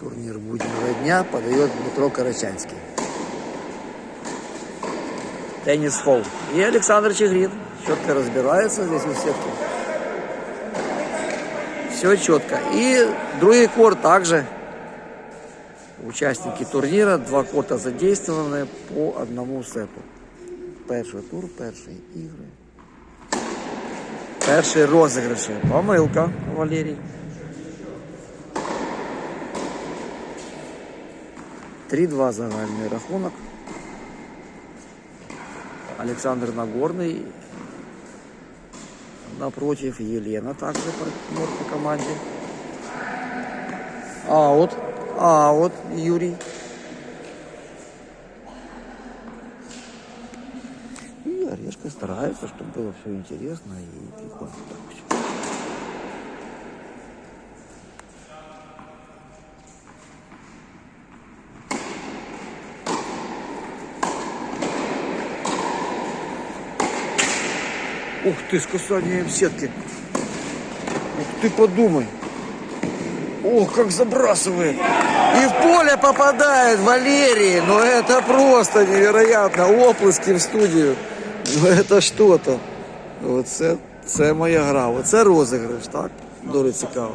Турнир буднего дня подает Дмитро Карачанский. Теннис холл. И Александр Чигрин четко разбирается здесь у сетки. Все четко. И другой корт также. Участники турнира, два корта задействованы по одному сету. Перший тур, перші ігри. Перші розіграші. Помилка, Валерій. Три-два загальний рахунок. Александр Нагорный. Напротив Елена также партнер по команде. Аут. Аут, Юрий. И Орешка старается, чтобы было все интересно и прикольно. Так всё. Ух ты, с касанием сетки. Ух ты, подумай. Ох, как забрасывает. И в поле попадает Валерий. Ну это просто невероятно. Оплески в студію. Ну это что-то. Оце це моя гра. Оце розіграш, так? Дуже цікаво.